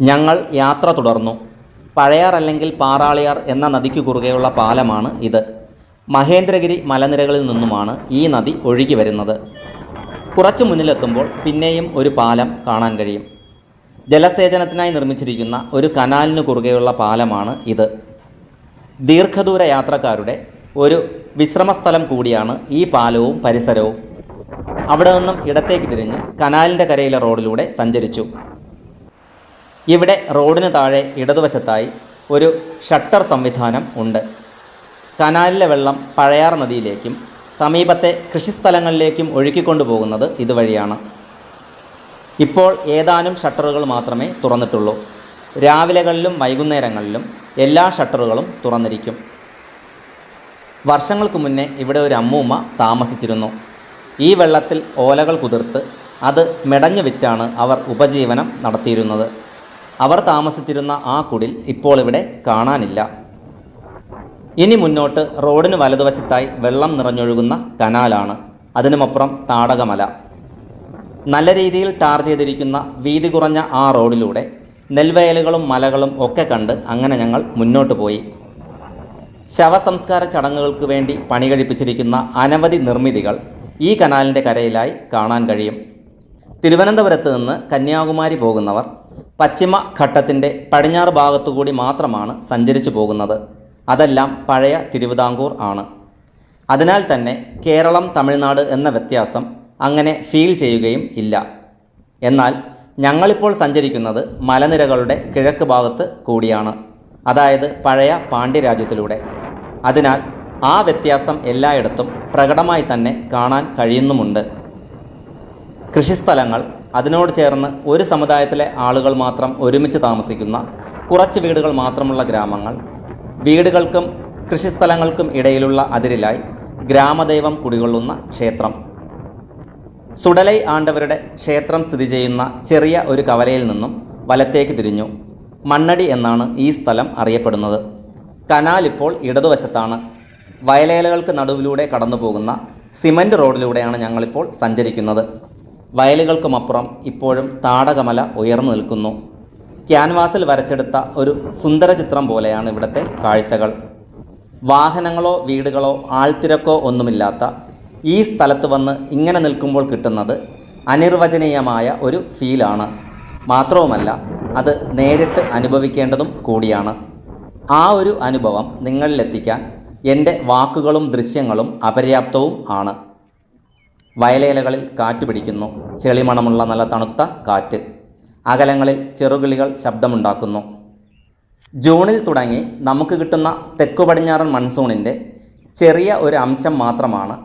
ഞങ്ങൾ യാത്ര തുടർന്നു. പഴയാർ അല്ലെങ്കിൽ പാറാളിയാർ എന്ന നദിക്ക് കുറുകെയുള്ള പാലമാണ് ഇത്. മഹേന്ദ്രഗിരി മലനിരകളിൽ നിന്നുമാണ് ഈ നദി ഒഴുകി വരുന്നത്. കുറച്ച് മുന്നിലെത്തുമ്പോൾ പിന്നെയും ഒരു പാലം കാണാൻ കഴിയും. ജലസേചനത്തിനായി നിർമ്മിച്ചിരിക്കുന്ന ഒരു കനാലിന് കുറുകെയുള്ള പാലമാണ് ഇത്. ദീർഘദൂര യാത്രക്കാരുടെ ഒരു വിശ്രമസ്ഥലം കൂടിയാണ് ഈ പാലവും പരിസരവും. അവിടെ നിന്നും ഇടത്തേക്ക് തിരിഞ്ഞ് കനാലിന്റെ കരയിലെ റോഡിലൂടെ സഞ്ചരിച്ചു. ഇവിടെ റോഡിന് താഴെ ഇടതുവശത്തായി ഒരു ഷട്ടർ സംവിധാനം ഉണ്ട്. കനാലിലെ വെള്ളം പഴയാർ നദിയിലേക്കും സമീപത്തെ കൃഷിസ്ഥലങ്ങളിലേക്കും ഒഴുക്കിക്കൊണ്ടു പോകുന്നത് ഇതുവഴിയാണ്. ഇപ്പോൾ ഏതാനും ഷട്ടറുകൾ മാത്രമേ തുറന്നിട്ടുള്ളൂ. രാവിലെകളിലും വൈകുന്നേരങ്ങളിലും എല്ലാ ഷട്ടറുകളും തുറന്നിരിക്കും. വർഷങ്ങൾക്ക് മുന്നേ ഇവിടെ ഒരു അമ്മൂമ്മ താമസിച്ചിരുന്നു. ഈ വെള്ളത്തിൽ ഓലകൾ കുതിർത്ത് അത് മെടഞ്ഞു വിറ്റാണ് അവർ ഉപജീവനം നടത്തിയിരുന്നത്. അവർ താമസിച്ചിരുന്ന ആ കുടിൽ ഇപ്പോൾ ഇവിടെ കാണാനില്ല. ഇനി മുന്നോട്ട് റോഡിന് വലതുവശത്തായി വെള്ളം നിറഞ്ഞൊഴുകുന്ന കനാലാണ്. അതിനുമപ്പുറം താടകമല. നല്ല രീതിയിൽ ടാർ ചെയ്തിരിക്കുന്ന വീതി കുറഞ്ഞ ആ റോഡിലൂടെ നെൽവയലുകളും മലകളും ഒക്കെ കണ്ട് അങ്ങനെ ഞങ്ങൾ മുന്നോട്ട് പോയി. ശവസംസ്കാര ചടങ്ങുകൾക്ക് വേണ്ടി പണി കഴിപ്പിച്ചിരിക്കുന്ന അനവധി നിർമ്മിതികൾ ഈ കനാലിന്റെ കരയിലായി കാണാൻ കഴിയും. തിരുവനന്തപുരത്ത് നിന്ന് കന്യാകുമാരി പോകുന്നവർ പശ്ചിമ ഘട്ടത്തിന്റെ പടിഞ്ഞാറ് ഭാഗത്തുകൂടി മാത്രമാണ് സഞ്ചരിച്ചു പോകുന്നത്. അതെല്ലാം പഴയ തിരുവിതാംകൂർ ആണ്. അതിനാൽ തന്നെ കേരളം തമിഴ്നാട് എന്ന വ്യത്യാസം അങ്ങനെ ഫീൽ ചെയ്യുകയും ഇല്ല. എന്നാൽ ഞങ്ങളിപ്പോൾ സഞ്ചരിക്കുന്നത് മലനിരകളുടെ കിഴക്ക് ഭാഗത്ത് കൂടിയാണ്. അതായത് പഴയ പാണ്ഡ്യരാജ്യത്തിലൂടെ. അതിനാൽ ആ വ്യത്യാസം എല്ലായിടത്തും പ്രകടമായി തന്നെ കാണാൻ കഴിയുന്നുമുണ്ട്. കൃഷിസ്ഥലങ്ങൾ അതിനോട് ചേർന്ന് ഒരു സമുദായത്തിലെ ആളുകൾ മാത്രം ഒരുമിച്ച് താമസിക്കുന്ന കുറച്ച് വീടുകൾ മാത്രമുള്ള ഗ്രാമങ്ങൾ വീടുകൾക്കും കൃഷിസ്ഥലങ്ങൾക്കും ഇടയിലുള്ള അതിരിലായി ഗ്രാമദൈവം കുടികൊള്ളുന്ന ക്ഷേത്രം. സുടലൈ ആണ്ടവരുടെ ക്ഷേത്രം സ്ഥിതി ചെയ്യുന്ന ചെറിയ ഒരു കവലയിൽ നിന്നും വലത്തേക്ക് തിരിഞ്ഞു. മണ്ണടി എന്നാണ് ഈ സ്ഥലം അറിയപ്പെടുന്നത്. കനാൽ ഇപ്പോൾ ഇടതുവശത്താണ്. വയലേലകൾക്ക് നടുവിലൂടെ കടന്നു പോകുന്ന സിമന്റ് റോഡിലൂടെയാണ് ഞങ്ങളിപ്പോൾ സഞ്ചരിക്കുന്നത്. വയലുകൾക്കുമപ്പുറം ഇപ്പോഴും താടകമല ഉയർന്നു നിൽക്കുന്നു. ക്യാൻവാസിൽ വരച്ചെടുത്ത ഒരു സുന്ദര ചിത്രം പോലെയാണ് ഇവിടുത്തെ കാഴ്ചകൾ. വാഹനങ്ങളോ വീടുകളോ ആൾത്തിരക്കോ ഒന്നുമില്ലാത്ത ഈ സ്ഥലത്ത് വന്ന് ഇങ്ങനെ നിൽക്കുമ്പോൾ കിട്ടുന്നത് അനിർവചനീയമായ ഒരു ഫീലാണ്. മാത്രവുമല്ല അത് നേരിട്ട് അനുഭവിക്കേണ്ടതും കൂടിയാണ്. ആ ഒരു അനുഭവം നിങ്ങളിലെത്തിക്കാൻ എന്റെ വാക്കുകളും ദൃശ്യങ്ങളും അപര്യാപ്തവും ആണ്. വയലേലകളിൽ കാറ്റ് പിടിക്കുന്നു. ചെളിമണമുള്ള നല്ല തണുത്ത കാറ്റ്. അകലങ്ങളിൽ ചെറുകിളികൾ ശബ്ദമുണ്ടാക്കുന്നു. ജൂണിൽ തുടങ്ങി നമുക്ക് കിട്ടുന്ന തെക്കു പടിഞ്ഞാറൻ മൺസൂണിന്റെ ചെറിയ ഒരു അംശം മാത്രമാണ്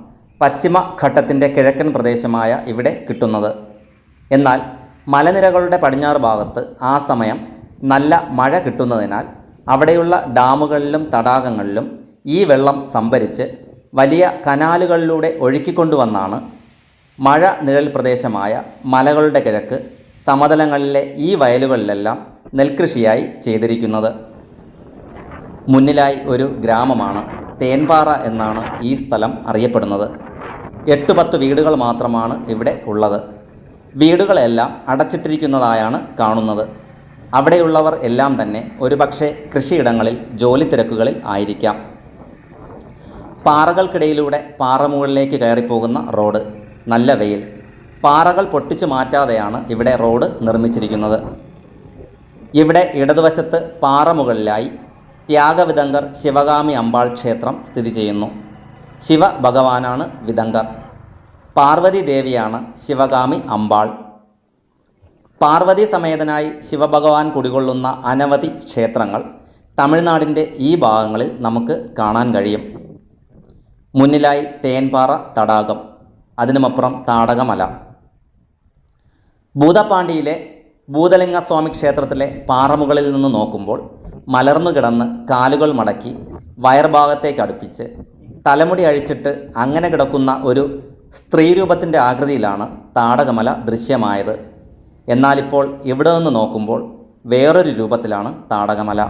പശ്ചിമഘട്ടത്തിന്റെ കിഴക്കൻ പ്രദേശമായ ഇവിടെ കിട്ടുന്നത്. എന്നാൽ മലനിരകളുടെ പടിഞ്ഞാറ് ഭാഗത്ത് ആ സമയം നല്ല മഴ കിട്ടുന്നതിനാൽ അവിടെയുള്ള ഡാമുകളിലും തടാകങ്ങളിലും ഈ വെള്ളം സംഭരിച്ച് വലിയ കനാലുകളിലൂടെ ഒഴുക്കിക്കൊണ്ടുവന്നാണ് മഴ നിഴൽ പ്രദേശമായ മലകളുടെ കിഴക്ക് സമതലങ്ങളിലെ ഈ വയലുകളിലെല്ലാം നെൽകൃഷിയായി ചെയ്തിരിക്കുന്നത്. മുന്നിലായി ഒരു ഗ്രാമമാണ് തേൻപാറ എന്നാണ് ഈ സ്ഥലം അറിയപ്പെടുന്നത്. എട്ട് പത്ത് വീടുകൾ മാത്രമാണ് ഇവിടെ ഉള്ളത്. വീടുകളെല്ലാം അടച്ചിട്ടിരിക്കുന്നതായാണ് കാണുന്നത്. അവിടെയുള്ളവർ എല്ലാം തന്നെ ഒരുപക്ഷെ കൃഷിയിടങ്ങളിൽ ജോലി തിരക്കുകളിൽ ആയിരിക്കാം. പാറകൾക്കിടയിലൂടെ പാറമുകളിലേക്ക് കയറിപ്പോകുന്ന റോഡ്. നല്ല വെയിൽ. പാറകൾ പൊട്ടിച്ചു മാറ്റാതെയാണ് ഇവിടെ റോഡ് നിർമ്മിച്ചിരിക്കുന്നത്. ഇവിടെ ഇടതുവശത്ത് പാറമുകളിലായി ത്യാഗവിതങ്കർ ശിവകാമി അമ്പാൾ ക്ഷേത്രം സ്ഥിതി ചെയ്യുന്നു. ശിവ ഭഗവാനാണ് വിതങ്കർ പാർവതി ദേവിയാണ് ശിവകാമി അമ്പാൾ. പാർവതി സമേതനായി ശിവഭഗവാൻ കുടികൊള്ളുന്ന അനവധി ക്ഷേത്രങ്ങൾ തമിഴ്നാടിന്റെ ഈ ഭാഗങ്ങളിൽ നമുക്ക് കാണാൻ കഴിയും. മുന്നിലായി തേൻപാറ തടാകം. അതിനുമപ്പുറം താടകമല. ഭൂതപ്പാണ്ടിയിലെ ഭൂതലിംഗസ്വാമി ക്ഷേത്രത്തിലെ പാറമുകളിൽ നിന്ന് നോക്കുമ്പോൾ മലർന്നു കിടന്ന് കാലുകൾ മടക്കി വയർഭാഗത്തേക്ക് അടുപ്പിച്ച് തലമുടി അഴിച്ചിട്ട് അങ്ങനെ കിടക്കുന്ന ഒരു സ്ത്രീരൂപത്തിന്റെ ആകൃതിയിലാണ് താടകമല ദൃശ്യമായത്. എന്നാലിപ്പോൾ ഇവിടെ നിന്ന് നോക്കുമ്പോൾ വേറൊരു രൂപത്തിലാണ് താടകമല.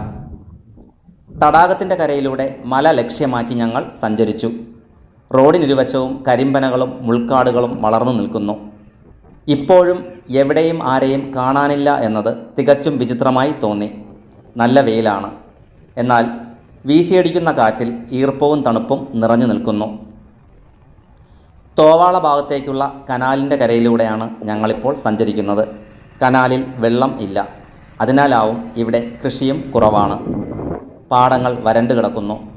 തടാകത്തിന്റെ കരയിലൂടെ മല ലക്ഷ്യമാക്കി ഞങ്ങൾ സഞ്ചരിച്ചു. റോഡിനിരുവശവും കരിമ്പനകളും മുൾക്കാടുകളും വളർന്നു നിൽക്കുന്നു. ഇപ്പോഴും എവിടെയും ആരെയും കാണാനില്ല എന്നത് തികച്ചും വിചിത്രമായി തോന്നി. നല്ല വെയിലാണ്. എന്നാൽ വീശിയടിക്കുന്ന കാറ്റിൽ ഈർപ്പവും തണുപ്പും നിറഞ്ഞു നിൽക്കുന്നു. തോവാള ഭാഗത്തേക്കുള്ള കനാലിന്റെ കരയിലൂടെയാണ് ഞങ്ങളിപ്പോൾ സഞ്ചരിക്കുന്നത്. കനാലിൽ വെള്ളം ഇല്ല. അതിനാലാവും ഇവിടെ കൃഷിയും കുറവാണ്. പാടങ്ങൾ വരണ്ടു കിടക്കുന്നു.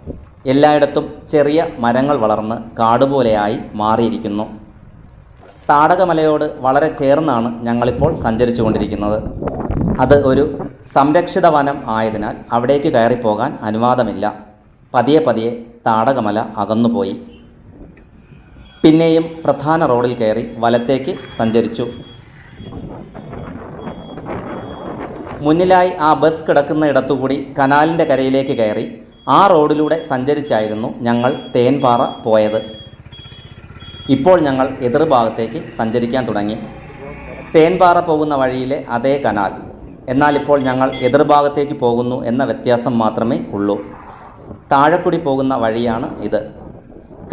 എല്ലായിടത്തും ചെറിയ മരങ്ങൾ വളർന്ന് കാടുപോലെയായി മാറിയിരിക്കുന്നു. താടകമലയോട് വളരെ ചേർന്നാണ് ഞങ്ങളിപ്പോൾ സഞ്ചരിച്ചു കൊണ്ടിരിക്കുന്നത് അത് ഒരു സംരക്ഷിത വനം ആയതിനാൽ അവിടേക്ക് കയറിപ്പോകാൻ അനുവാദമില്ല. പതിയെ പതിയെ താടകമല അകന്നുപോയി. പിന്നെയും പ്രധാന റോഡിൽ കയറി വലത്തേക്ക് സഞ്ചരിച്ചു. മുന്നിലായി ആ ബസ് കിടക്കുന്ന ഇടത്തുകൂടി കനാലിന്റെ കരയിലേക്ക് കയറി ആ റോഡിലൂടെ സഞ്ചരിച്ചായിരുന്നു ഞങ്ങൾ തേൻപാറ പോയത്. ഇപ്പോൾ ഞങ്ങൾ എതിർഭാഗത്തേക്ക് സഞ്ചരിക്കാൻ തുടങ്ങി. തേൻപാറ പോകുന്ന വഴിയിലെ അതേ കനാൽ. എന്നാൽ ഇപ്പോൾ ഞങ്ങൾ എതിർഭാഗത്തേക്ക് പോകുന്നു എന്ന വ്യത്യാസം മാത്രമേ ഉള്ളൂ. താഴെക്കുടി പോകുന്ന വഴിയാണ് ഇത്.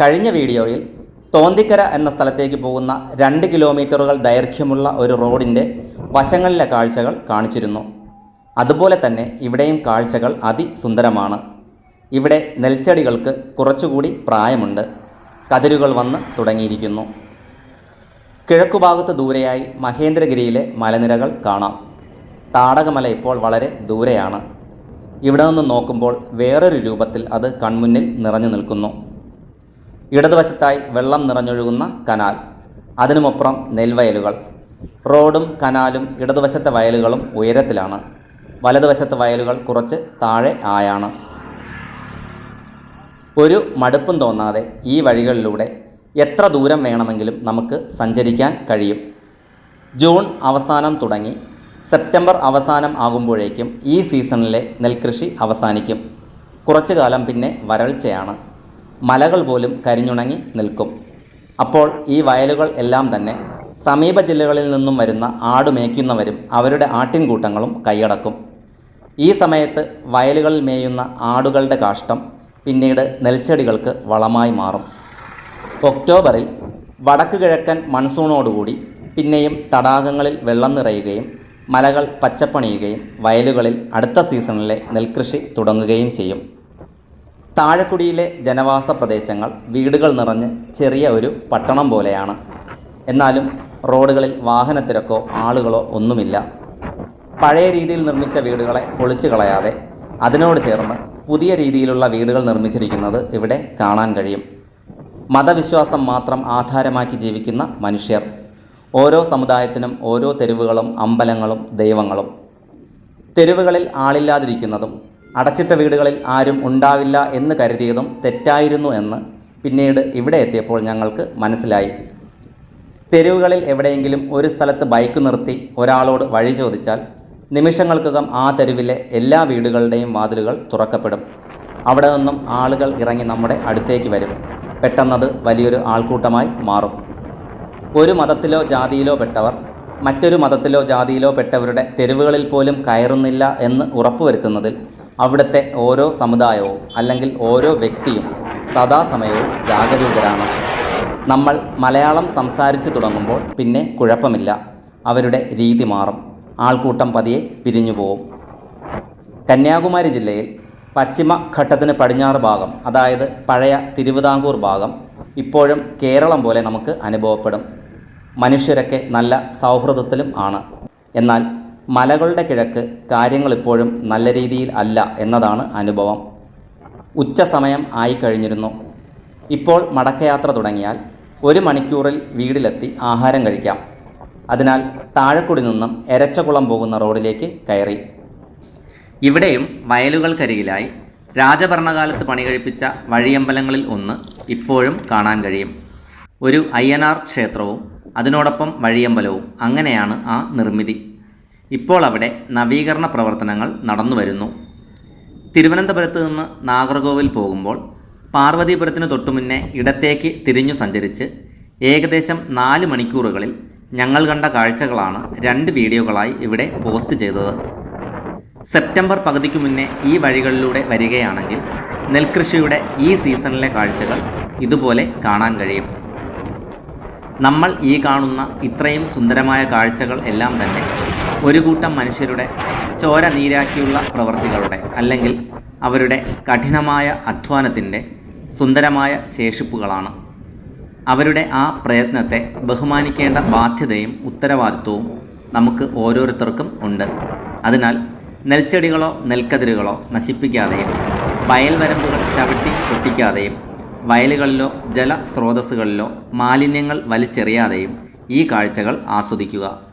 കഴിഞ്ഞ വീഡിയോയിൽ തോന്തിക്കര എന്ന സ്ഥലത്തേക്ക് പോകുന്ന രണ്ട് കിലോമീറ്ററുകൾ ദൈർഘ്യമുള്ള ഒരു റോഡിന്റെ വശങ്ങളിലെ കാഴ്ചകൾ കാണിച്ചിരുന്നു. അതുപോലെ തന്നെ ഇവിടെയും കാഴ്ചകൾ അതിസുന്ദരമാണ്. ഇവിടെ നെൽച്ചെടികൾക്ക് കുറച്ചുകൂടി പ്രായമുണ്ട്. കതിരുകൾ വന്ന് തുടങ്ങിയിരിക്കുന്നു. കിഴക്കുഭാഗത്ത് ദൂരെയായി മഹേന്ദ്രഗിരിയിലെ മലനിരകൾ കാണാം. താടകമല ഇപ്പോൾ വളരെ ദൂരെയാണ്. ഇവിടെ നിന്ന് നോക്കുമ്പോൾ വേറൊരു രൂപത്തിൽ അത് കൺമുന്നിൽ നിറഞ്ഞു നിൽക്കുന്നു. ഇടതുവശത്തായി വെള്ളം നിറഞ്ഞൊഴുകുന്ന കനാൽ അതിനുമപ്പുറം നെൽവയലുകൾ. റോഡും കനാലും ഇടതുവശത്തെ വയലുകളും ഉയരത്തിലാണ്. വലതുവശത്തെ വയലുകൾ കുറച്ച് താഴെ ആയാണ്. ഒരു മടുപ്പും തോന്നാതെ ഈ വഴികളിലൂടെ എത്ര ദൂരം വേണമെങ്കിലും നമുക്ക് സഞ്ചരിക്കാൻ കഴിയും. ജൂൺ അവസാനം തുടങ്ങി. സെപ്റ്റംബർ അവസാനം ആകുമ്പോഴേക്കും ഈ സീസണിലെ നെൽകൃഷി അവസാനിക്കും. കുറച്ചു കാലം പിന്നെ വരൾച്ചയാണ്. മലകൾ പോലും കരിഞ്ഞുണങ്ങി നിൽക്കും. അപ്പോൾ ഈ വയലുകൾ എല്ലാം തന്നെ സമീപ ജില്ലകളിൽ നിന്നും വരുന്ന ആട് മേയ്ക്കുന്നവരും അവരുടെ ആട്ടിൻകൂട്ടങ്ങളും കൈയടക്കും. ഈ സമയത്ത് വയലുകളിൽ മേയുന്ന ആടുകളുടെ കാഷ്ടം പിന്നീട് നെൽച്ചെടികൾക്ക് വളമായി മാറും. ഒക്ടോബറിൽ വടക്ക് കിഴക്കൻ മൺസൂണോടുകൂടി പിന്നെയും തടാകങ്ങളിൽ വെള്ളം നിറയുകയും മലകൾ പച്ചപ്പണിയുകയും വയലുകളിൽ അടുത്ത സീസണിലെ നെൽകൃഷി തുടങ്ങുകയും ചെയ്യും. താഴെക്കുടിയിലെ ജനവാസ പ്രദേശങ്ങൾ വീടുകൾ നിറഞ്ഞ് ചെറിയ ഒരു പട്ടണം പോലെയാണ്. എന്നാലും റോഡുകളിൽ വാഹനത്തിരക്കോ ആളുകളോ ഒന്നുമില്ല. പഴയ രീതിയിൽ നിർമ്മിച്ച വീടുകളെ പൊളിച്ചു കളയാതെ അതിനോട് ചേർന്ന് പുതിയ രീതിയിലുള്ള വീടുകൾ നിർമ്മിച്ചിരിക്കുന്നത് ഇവിടെ കാണാൻ കഴിയും. മതവിശ്വാസം മാത്രം ആധാരമാക്കി ജീവിക്കുന്ന മനുഷ്യർ. ഓരോ സമുദായത്തിനും ഓരോ തെരുവുകളും അമ്പലങ്ങളും ദൈവങ്ങളും. തെരുവുകളിൽ ആളില്ലാതിരിക്കുന്നതും അടച്ചിട്ട വീടുകളിൽ ആരും ഉണ്ടാവില്ല എന്ന് കരുതിയതും തെറ്റായിരുന്നു എന്ന് പിന്നീട് ഇവിടെ എത്തിയപ്പോൾ ഞങ്ങൾക്ക് മനസ്സിലായി. തെരുവുകളിൽ എവിടെയെങ്കിലും ഒരു സ്ഥലത്ത് ബൈക്ക് നിർത്തി ഒരാളോട് വഴി ചോദിച്ചാൽ നിമിഷങ്ങൾക്കകം ആ തെരുവിലെ എല്ലാ വീടുകളുടെയും വാതിലുകൾ തുറക്കപ്പെടും. അവിടെ നിന്നും ആളുകൾ ഇറങ്ങി നമ്മുടെ അടുത്തേക്ക് വരും. പെട്ടെന്നത് വലിയൊരു ആൾക്കൂട്ടമായി മാറും. ഒരു മതത്തിലോ ജാതിയിലോ പെട്ടവർ മറ്റൊരു മതത്തിലോ ജാതിയിലോ പെട്ടവരുടെ തെരുവുകളിൽ പോലും കയറുന്നില്ല എന്ന് ഉറപ്പുവരുത്തുന്നതിൽ അവിടുത്തെ ഓരോ സമുദായവും അല്ലെങ്കിൽ ഓരോ വ്യക്തിയും സദാസമയവും ജാഗരൂകരാണ്. നമ്മൾ മലയാളം സംസാരിച്ചു തുടങ്ങുമ്പോൾ പിന്നെ കുഴപ്പമില്ല. അവരുടെ രീതി മാറും. ആൾക്കൂട്ടം പതിയെ പിരിഞ്ഞു പോവും. കന്യാകുമാരി ജില്ലയിൽ പശ്ചിമഘട്ടത്തിന് പടിഞ്ഞാറ് ഭാഗം അതായത് പഴയ തിരുവിതാംകൂർ ഭാഗം ഇപ്പോഴും കേരളം പോലെ നമുക്ക് അനുഭവപ്പെടും. മനുഷ്യരൊക്കെ നല്ല സൗഹൃദത്തിലും ആണ്. എന്നാൽ മലകളുടെ കിഴക്ക് കാര്യങ്ങൾ ഇപ്പോഴും നല്ല രീതിയിൽ അല്ല എന്നതാണ് അനുഭവം. ഉച്ച സമയം ആയിക്കഴിഞ്ഞിരുന്നു. ഇപ്പോൾ മടക്കയാത്ര തുടങ്ങിയാൽ ഒരു മണിക്കൂറിൽ വീട്ടിലെത്തി ആഹാരം കഴിക്കാം. അതിനാൽ താഴെക്കുടി നിന്നും എരച്ചകുളം പോകുന്ന റോഡിലേക്ക് കയറി. ഇവിടെയും വയലുകൾക്കരികിലായി രാജഭരണകാലത്ത് പണികഴിപ്പിച്ച വഴിയമ്പലങ്ങളിൽ ഒന്ന് ഇപ്പോഴും കാണാൻ കഴിയും. ഒരു അയ്യനാർ ക്ഷേത്രവും അതിനോടൊപ്പം വഴിയമ്പലവും അങ്ങനെയാണ് ആ നിർമ്മിതി. ഇപ്പോൾ അവിടെ നവീകരണ പ്രവർത്തനങ്ങൾ നടന്നു വരുന്നു. തിരുവനന്തപുരത്ത് നിന്ന് നാഗർകോവിൽ പോകുമ്പോൾ പാർവതീപുരത്തിന് തൊട്ടുമുന്നേ ഇടത്തേക്ക് തിരിഞ്ഞു സഞ്ചരിച്ച് ഏകദേശം നാല് മണിക്കൂറുകളിൽ ഞങ്ങൾ കണ്ട കാഴ്ചകളാണ് രണ്ട് വീഡിയോകളായി ഇവിടെ പോസ്റ്റ് ചെയ്തത്. സെപ്റ്റംബർ പകുതിക്ക് മുന്നേ ഈ വഴികളിലൂടെ വരികയാണെങ്കിൽ നെൽകൃഷിയുടെ ഈ സീസണിലെ കാഴ്ചകൾ ഇതുപോലെ കാണാൻ കഴിയും. നമ്മൾ ഈ കാണുന്ന ഇത്രയും സുന്ദരമായ കാഴ്ചകൾ എല്ലാം തന്നെ ഒരു കൂട്ടം മനുഷ്യരുടെ ചോര നീരാക്കിയുള്ള പ്രവൃത്തികളുടെ അല്ലെങ്കിൽ അവരുടെ കഠിനമായ അധ്വാനത്തിന്റെ സുന്ദരമായ ശേഷിപ്പുകളാണ്. അവരുടെ ആ പ്രയത്നത്തെ ബഹുമാനിക്കേണ്ട ബാധ്യതയും ഉത്തരവാദിത്വവും നമുക്ക് ഓരോരുത്തർക്കും ഉണ്ട്. അതിനാൽ നെൽച്ചെടികളോ നെൽക്കതിരുകളോ നശിപ്പിക്കാതെയും വയൽവരമ്പുകൾ ചവിട്ടി പൊട്ടിക്കാതെയും വയലുകളിലോ ജലസ്രോതസ്സുകളിലോ മാലിന്യങ്ങൾ വലിച്ചെറിയാതെയും ഈ കാഴ്ചകൾ ആസ്വദിക്കുക.